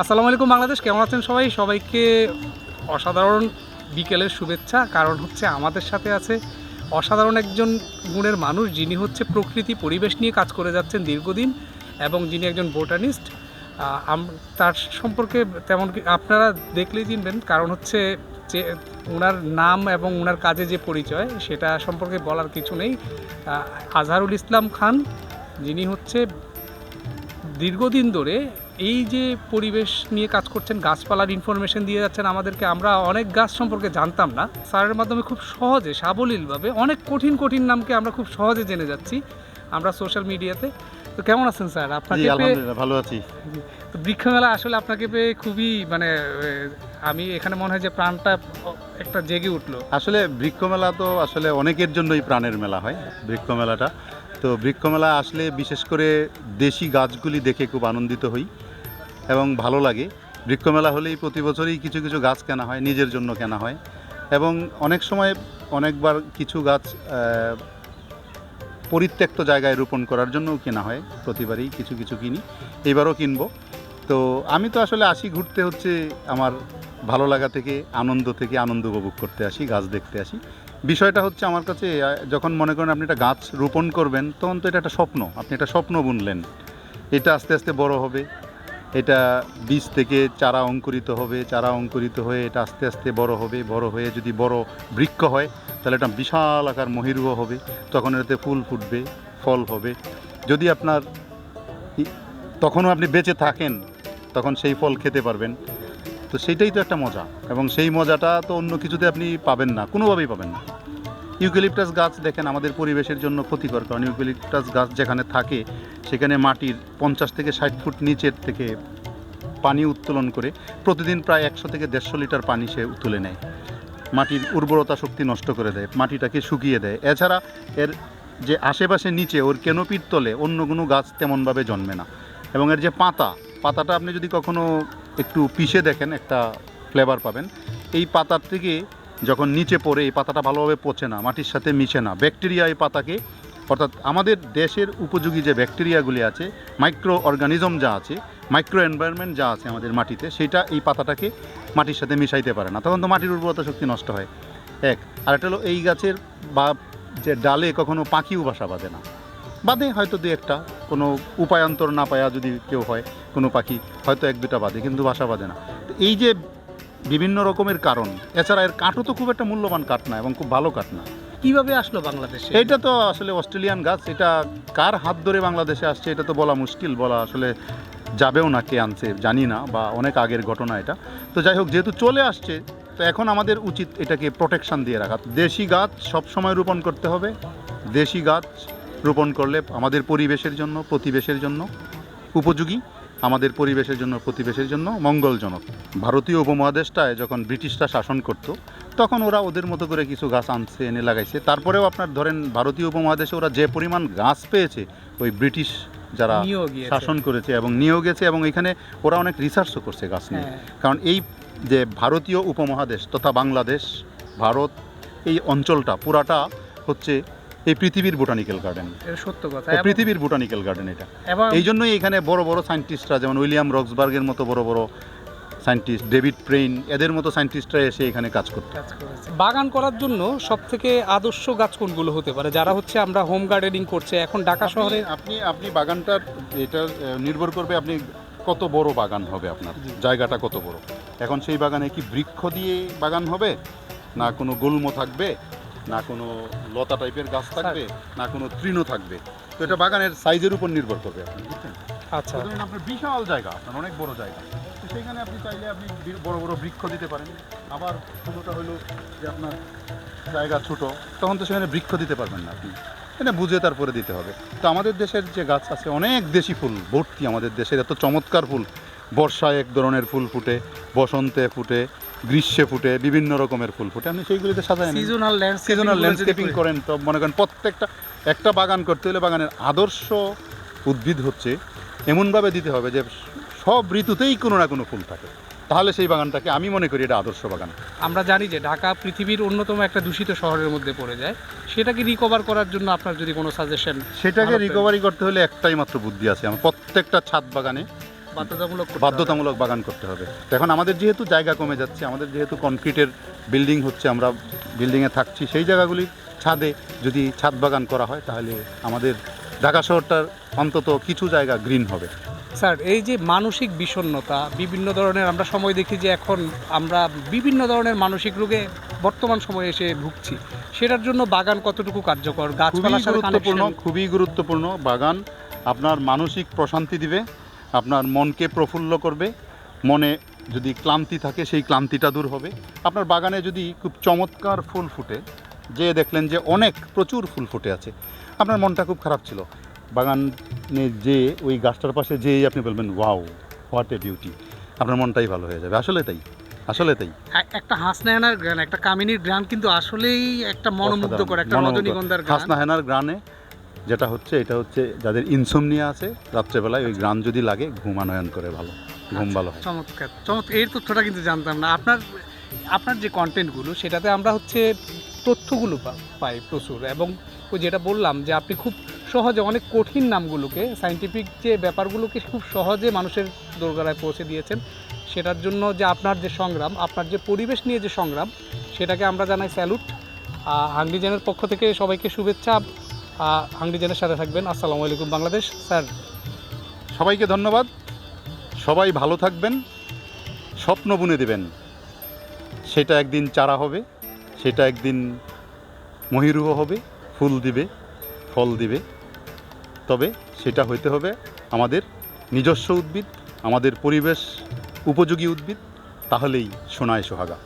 আসসালামু আলাইকুম বাংলাদেশ, কেমন আছেন সবাই? সবাইকে অসাধারণ বিকেলের শুভেচ্ছা, কারণ হচ্ছে আমাদের সাথে আছে অসাধারণ একজন গুণের মানুষ, যিনি হচ্ছে প্রকৃতি, পরিবেশ নিয়ে কাজ করে যাচ্ছেন দীর্ঘদিন, এবং যিনি একজন বোটানিস্ট। তার সম্পর্কে তেমন আপনারা দেখলেই চিনবেন, কারণ হচ্ছে যে ওনার নাম এবং ওনার কাজে যে পরিচয়, সেটা সম্পর্কে বলার কিছু নেই। আজহারুল ইসলাম খান, যিনি হচ্ছে দীর্ঘদিন ধরে এই যে পরিবেশ নিয়ে কাজ করছেন গাছপালার ইনফরমেশন দিয়ে যাচ্ছেন আমাদেরকে আমরা অনেক গাছ সম্পর্কে জানতাম না। স্যারের মাধ্যমে খুব সহজে সাবলীলভাবে অনেক কঠিন কঠিন নামকে আমরা খুব সহজে জেনে যাচ্ছি আমরা সোশ্যাল মিডিয়াতে তো। কেমন আছেন স্যার? আপনাকে ভালো আছি। তো বৃক্ষমেলা আসলে আপনাকে পেয়ে খুবই মানে আমি এখানে মনে হয় যে প্রাণটা একটা জেগে উঠল। আসলে বৃক্ষ মেলা তো আসলে অনেকের জন্যই প্রাণের মেলা হয় বৃক্ষ মেলাটা তো বৃক্ষ মেলা আসলে বিশেষ করে দেশি গাছগুলি দেখে খুব আনন্দিত হই। এবং ভালো লাগে। বৃক্ষমেলা হলেই প্রতি বছরই কিছু কিছু গাছ কেনা হয়, নিজের জন্য কেনা হয়। এবং অনেক সময় অনেকবার কিছু গাছ পরিত্যক্ত জায়গায় রোপণ করার জন্যও কেনা হয়। প্রতিবারই কিছু কিছু কিনি, এবারও কিনবো। তো আমি তো আসলে আসি ঘুরতে হচ্ছে আমার ভালো লাগা থেকে, আনন্দ থেকে, আনন্দ উপভোগ করতে আসি, গাছ দেখতে আসি। বিষয়টা হচ্ছে আমার কাছে যখন মনে করেন আপনি একটা গাছ রোপণ করবেন, তখন তো এটা একটা স্বপ্ন, আপনি একটা স্বপ্ন বুনলেন। এটা আস্তে আস্তে বড় হবে। এটা বীজ থেকে চারা অঙ্কুরিত হবে, চারা অঙ্কুরিত হয়ে এটা আস্তে আস্তে বড় হবে, বড় হয়ে যদি বড় বৃক্ষ হয়, তাহলে এটা বিশাল আকার মহিরুহ হবে, তখন এতে ফুল ফুটবে, ফল হবে। যদি আপনার তখনও আপনি বেঁচে থাকেন, তখন সেই ফল খেতে পারবেন। তো সেইটাই তো একটা মজা, এবং সেই মজাটা তো অন্য কিছুতে আপনি পাবেন না, কোনোভাবেই পাবেন না। ইউক্যালিপটাস গাছ দেখেন, আমাদের পরিবেশের জন্য ক্ষতিকর, কারণ ইউক্যালিপটাস গাছ যেখানে থাকে সেখানে মাটির পঞ্চাশ থেকে ষাট ফুট নিচের থেকে পানি উত্তোলন করে প্রতিদিন প্রায় একশো থেকে দেড়শো লিটার পানি সে তুলে নেয়। মাটির উর্বরতা শক্তি নষ্ট করে দেয়, মাটিটাকে শুকিয়ে দেয়। এছাড়া এর যে আশেপাশে নিচে ওর কেনোপির তলে অন্য কোনো গাছ তেমনভাবে জন্মে না। এবং এর যে পাতা, পাতাটা আপনি যদি কখনো একটু পিষে দেখেন, একটা ফ্লেভার পাবেন, এই পাতার থেকে যখন নিচে পড়ে এই পাতাটা ভালোভাবে পচে না, মাটির সাথে মিশে না। ব্যাকটেরিয়া এই পাতাকে অর্থাৎ আমাদের দেশের উপযোগী যে ব্যাকটেরিয়াগুলি আছে মাইক্রো অর্গানিজম যা আছে মাইক্রো এনভায়রনমেন্ট যা আছে আমাদের মাটিতে, সেটা এই পাতাটাকে মাটির সাথে মিশাইতে পারে না। তখন তো মাটির উর্বরতা শক্তি নষ্ট হয়। এক আর একটা হলো এই গাছের বা যে ডালে কখনো পাখিও বাসা বাঁধে না। বাঁধে হয়তো দু একটা, কোনো উপায়ান্তর না পায়া যদি কেউ হয়, কোনো পাখি হয়তো এক দুটা বাঁধে, কিন্তু বাসা বাঁধে না। তো এই যে বিভিন্ন রকমের কারণ, এছাড়া এর কাঠও তো খুব একটা মূল্যবান কাঠ না এবং খুব ভালো কাঠ না। কীভাবে আসলো বাংলাদেশে? এটা তো আসলে অস্ট্রেলিয়ান গাছ, এটা কার হাত ধরে বাংলাদেশে আসছে এটা তো বলা মুশকিল, বলা আসলে যাবেও না কে আনছে জানি না, বা অনেক আগের ঘটনা এটা। তো যাই হোক, যেহেতু চলে আসছে, তো এখন আমাদের উচিত এটাকে প্রোটেকশন দিয়ে রাখা। দেশি গাছ সব সময় রোপণ করতে হবে, দেশি গাছ রোপণ করলে আমাদের পরিবেশের জন্য, প্রতিবেশের জন্য উপযোগী, আমাদের পরিবেশের জন্য, প্রতিবেশের জন্য মঙ্গলজনক। ভারতীয় উপমহাদেশটায় যখন ব্রিটিশরা শাসন করত তখন ওরা ওদের মতো করে কিছু গাছ আনছে এনে লাগাইছে। তারপরেও আপনার ধরেন ভারতীয় উপমহাদেশে ওরা যে পরিমাণ গাছ পেয়েছে ওই ব্রিটিশ যারা শাসন করেছে এবং নিয়েও গেছে এবং এখানে ওরা অনেক রিসার্চও করছে গাছ নিয়ে। হ্যাঁ। কারণ এই যে ভারতীয় উপমহাদেশ তথা বাংলাদেশ ভারত এই অঞ্চলটা পুরাটা হচ্ছে এই পৃথিবীর বোটানিক্যাল গার্ডেন সত্য কথা। পৃথিবীর বোটানিক্যাল গার্ডেন এটা। এই জন্যই এখানে বড় বড় সায়েন্টিস্টরা যেমন উইলিয়াম রক্সবার্গের মতো বড় বড় সায়েন্টিস্ট ডেভিড প্রেইন এদের মতো সায়েন্টিস্টরা এসে এখানে কাজ করতে বাগান করার জন্য সব থেকে আদর্শ গাছ কোনগুলো হতে পারে? যারা হচ্ছে আমরা হোম গার্ডেনিং করছে এখন ঢাকা শহরে আপনি- আপনি বাগানটার এটা নির্ভর করবে আপনি কত বড় বাগান হবে আপনার জায়গাটা কত বড়। এখন সেই বাগানে কি বৃক্ষ দিয়ে বাগান হবে? না কোনো গুল্ম থাকবে? না কোনো লতা টাইপের গাছ থাকবে? না কোনো তৃণ থাকবে? তো এটা বাগানের সাইজের উপর নির্ভর করবে আপনি বুঝছেন? আচ্ছা। আপনার বিশাল জায়গা আপনার অনেক বড় জায়গা। সেখানে আপনি চাইলে আপনি বড় বড় বৃক্ষ দিতে পারেন। আবার কোনোটা হলো যে আপনার জায়গা ছোট তখন তো সেখানে বৃক্ষ দিতে পারবেন না আপনি। এটা বুঝে তারপরে দিতে হবে। তো আমাদের দেশের যে গাছ আছে অনেক দেশি ফুল ভর্তি আমাদের দেশের এত চমৎকার ফুল। বর্ষায় এক ধরনের ফুল ফুটে বসন্তে ফুটে গ্রীষ্মে ফুটে বিভিন্ন রকমের ফুল ফুটে। আপনি সেইগুলিতে সাজায়। সিজনাল সিজনাল ল্যান্ডস্কেপিং করেন তো মনে করেন প্রত্যেকটা একটা বাগান করতে হলে বাগানের আদর্শ উদ্ভিদ হচ্ছে এমনভাবে দিতে হবে যে সব ঋতুতেই কোনো না কোনো ফুল থাকে। তাহলে সেই বাগানটাকে আমি মনে করি এটা আদর্শ বাগান। আমরা জানি যে ঢাকা পৃথিবীর অন্যতম একটা দূষিত শহরের মধ্যে পড়ে যায়। সেটাকে রিকভার করার জন্য আপনার যদি কোনো সাজেশন সেটাকে রিকভারি করতে হলে একটাই মাত্র বুদ্ধি আছে। আমার প্রত্যেকটা ছাদ বাগানে বাধ্যতামূলক বাধ্যতামূলক বাগান করতে হবে। এখন আমাদের যেহেতু জায়গা কমে যাচ্ছে আমাদের যেহেতু কনক্রিটের বিল্ডিং হচ্ছে আমরা বিল্ডিংয়ে থাকছি সেই জায়গাগুলির ছাদে যদি ছাদ বাগান করা হয় তাহলে আমাদের ঢাকা শহরটার অন্তত কিছু জায়গা গ্রিন হবে। স্যার এই যে মানসিক বিষণ্ণতা বিভিন্ন ধরনের আমরা সময় দেখি যে এখন আমরা বিভিন্ন ধরনের মানসিক রোগে বর্তমান সময়ে এসে ভুগছি। সেটার জন্য বাগান কতটুকু কার্যকর? গাছপালা গুরুত্বপূর্ণ খুবই গুরুত্বপূর্ণ বাগান। আপনার মানসিক প্রশান্তি দিবে আপনার মনকে প্রফুল্ল করবে মনে যদি ক্লান্তি থাকে সেই ক্লান্তিটা দূর হবে। আপনার বাগানে যদি খুব চমৎকার ফুল ফুটে যে দেখলেন যে অনেক প্রচুর ফুল ফুটে আছে। আপনার মনটা খুব খারাপ ছিল। বাগানে যে ওই গাছটার পাশে যেই আপনি বলবেন ওয়াও হোয়াট এ বিউটি। আপনার মনটাই ভালো হয়ে যাবে। আসলে তাই আসলে তাই। একটা হাসনায়নার গ্রান একটা কামিনীর গ্রান কিন্তু আসলেই একটা মনোমুগ্ধকর একটা রজনীগন্ধার গ্রান। হাসনা হেনার গ্রানে যেটা হচ্ছে এটা হচ্ছে যাদের ইনসোমনিয়া আছে রাত্রেবেলায় ওই গ্রান যদি লাগে ঘুমানয়ন করে ভালো ঘুম ভালো হয়। চমৎকার চমৎকার এই তথ্যটা কিন্তু জানতাম না। আপনার আপনার যে কন্টেন্টগুলো সেটাতে আমরা হচ্ছে তথ্যগুলো পাই প্রচুর। এবং ওই যেটা বললাম যে আপনি খুব সহজে অনেক কঠিন নামগুলোকে সাইন্টিফিক যে ব্যাপারগুলোকে খুব সহজে মানুষের দোরগোড়ায় পৌঁছে দিয়েছেন, সেটার জন্য যে আপনার যে সংগ্রাম, আপনার যে পরিবেশ নিয়ে যে সংগ্রাম, সেটাকে আমরা জানাই স্যালুট। হাংডিজেনের পক্ষ থেকে সবাইকে শুভেচ্ছা। হাংডিজেনের সাথে থাকবেন। আসসালামু আলাইকুম বাংলাদেশ, স্যার। সবাইকে ধন্যবাদ। সবাই ভালো থাকবেন। স্বপ্ন বুনে দেবেন। সেটা একদিন চারা হবে। সেটা একদিন মহিরুহ হবে, ফুল দিবে, ফল দিবে। তবে সেটা হইতে হবে আমাদের নিজস্ব উদ্ভিদ, আমাদের পরিবেশ উপযোগী উদ্ভিদ, তাহলেই সোনায় সোহাগা।